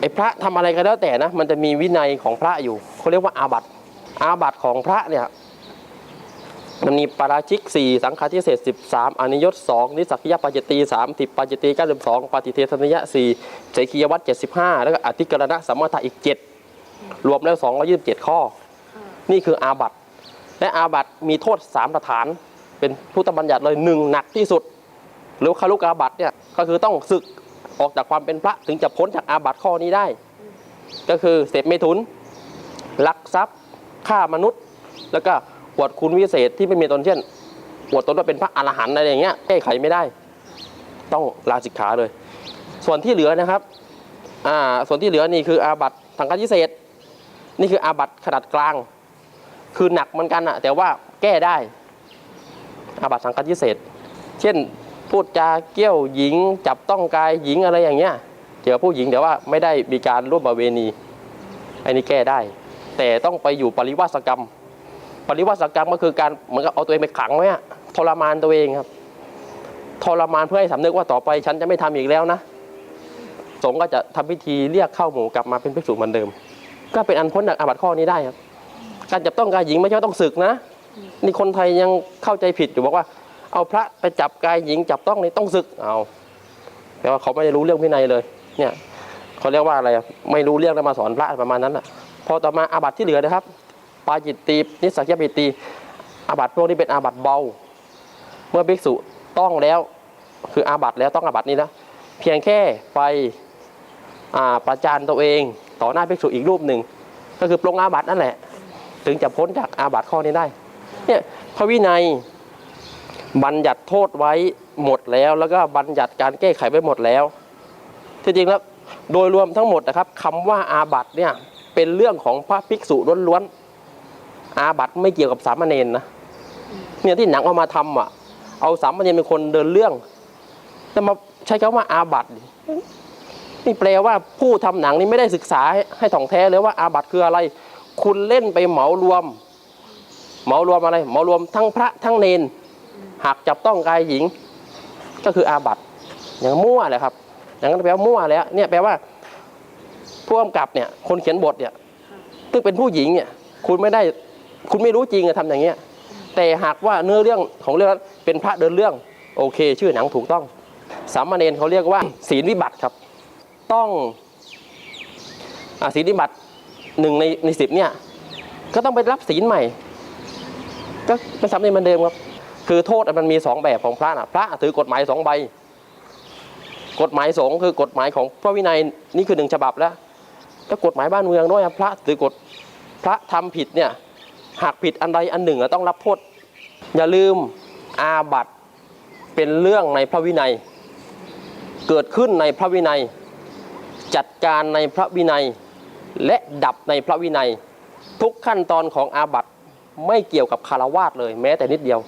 ไอ้พระทำอะไรก็แล้วแต่นะ มันจะมีวินัยของพระอยู่เขาเรียกว่าอาบัติอาบัติของพระเนี่ยมันมีปาราชิก 4 สังฆาทิเศษ13อนิยต2นิสักยปาจิตี30ปาจิตี92ปฏิเทธนิยะ4เสกียวัตร75 แล้วก็อธิกรณะสัมมาทาอีก 7 รวมแล้ว 227 ข้อ นี่คืออาบัติและอาบัติมีโทษ3ประฐาน เป็นพุทธบัญญัติเลยหนึ่งหนักที่สุดหรือคารุกอาบัติเนี่ยก็คือต้องศึก ออกจากความเป็นพระถึงจะพ้นจากอาบัติข้อนี้ได้ ก็คือเสพเมถุนลักทรัพย์ฆ่ามนุษย์ แล้วก็อวดคุณวิเศษที่ไม่มีตนเช่นอวดตนว่าเป็นพระอรหันต์อะไรอย่างเงี้ยแก้ไขไม่ได้ ต้องลาสิกขาเลย ส่วนที่เหลือนะครับอ่าส่วนที่เหลือนี่คืออาบัติทางการพิเศษ นี่คืออาบัติขนาดกลาง คือหนักเหมือนกันอะแต่ว่าแก้ได้อาบัติสังฆทิเศษ เช่น พูดจาเกี้ยวหญิง จับต้องกายหญิงอะไรอย่างเงี้ยเกี่ยวกับผู้หญิงแต่ว่าไม่ได้มีการร่วมประเวณีอันนี้แก้ได้ แต่ต้องไปอยู่ปริวาสกรรม ปริวาสกรรมก็คือการเหมือนกับเอาตัวเองไปขังไว้ทรมานตัวเองครับ ทรมานเพื่อให้สำนึกว่าต่อไปฉันจะไม่ทำอีกแล้วนะสงฆ์ก็จะทำพิธีเรียกเข้าหมู่กลับมาเป็นภิกษุเหมือนเดิม ก็เป็นอันพ้นจากอาบัติข้อนี้ได้ครับ การจับต้องกายหญิงไม่ใช่ต้องศึกนะ นี่คนไทยยังเข้าใจผิดอยู่บอกว่า เอาพระไปจับกายหญิงจับต้องนี่ต้องศึกเอาแปลว่าเขาไม่ได้รู้เรื่องวินัยเลย เนี่ยเขาเรียกว่าอะไรไม่รู้เรื่องแล้วมาสอนพระประมาณนั้นแหละพอต่อมาอาบัติที่เหลือนะครับปาจิตตีนิสักยปิตีอาบัติพวกนี้เป็นอาบัติเบา เมื่อภิกษุต้องแล้วคืออาบัติแล้วต้องอาบัตินี้นะเพียงแค่ไปอ่าประจานตัวเองต่อหน้าภิกษุอีกรูปหนึ่งก็คือปรงอาบัตินั่นแหละ ถึงจะพ้นจากอาบัติข้อนี้ได้เนี่ยพระวินัย บัญญัติโทษไว้หมดแล้ว แล้วก็บัญญัติการแก้ไขไว้หมดแล้ว ที่จริงแล้วโดยรวมทั้งหมดนะครับคำว่าอาบัตเนี่ยเป็นเรื่องของพระภิกษุล้วนๆอาบัตไม่เกี่ยวกับสามเณรนะเนี่ยที่หนังเอามาทำอะ เอาสามเณรเป็นคนเดินเรื่องแต่มาใช้คำว่าอาบัตนี่แปลว่าผู้ทำหนังนี่ไม่ได้ศึกษาให้ใหถ่องแท้เลยว่าอาบัตคืออะไร คุณเล่นไปเหมารวม เหมารวมอะไร เหมารวมทั้งพระทั้งเนน หากจับต้องกายหญิง ก็คืออาบัตอย่างมั่วเลยครับ อย่างนั้นแปลว่ามั่วแล้วเนี่ยแปลว่าผู้กำกับเนี่ย คนเขียนบทเนี่ยซึ่งเป็นผู้หญิงเนี่ย คุณไม่ได้คุณไม่รู้จริงอะทำอย่างเงี้ย แต่หากว่าเนื้อเรื่องของเรื่องเป็นพระเดินเรื่อง โอเค ชื่อหนังถูกต้อง สามเณรเขาเรียกว่าศีลวิบัติครับ ต้องอศีลวิบัติหนึ่งในในสิบเนี่ย ก็ต้องไปรับศีลใหม่ ก็เป็นสามเณรเหมือนเดิมครับ คือโทษมันมีสองแบบของพระนะพระถือกฎหมายสองใบ กฎหมายสงฆ์คือกฎหมายของพระวินัยนี่คือหนึ่งฉบับแล้วแล้วกฎหมายบ้านเมืองด้วยครับพระถือกฎพระทำผิดเนี่ยหากผิดอันใดอันหนึ่งต้องรับโทษอย่าลืมอาบัตเป็นเรื่องในพระวินัย เกิดขึ้นในพระวินัย จัดการในพระวินัย และดับในพระวินัย ทุกขั้นตอนของอาบัตไม่เกี่ยวกับคารวาสเลยแม้แต่นิดเดียว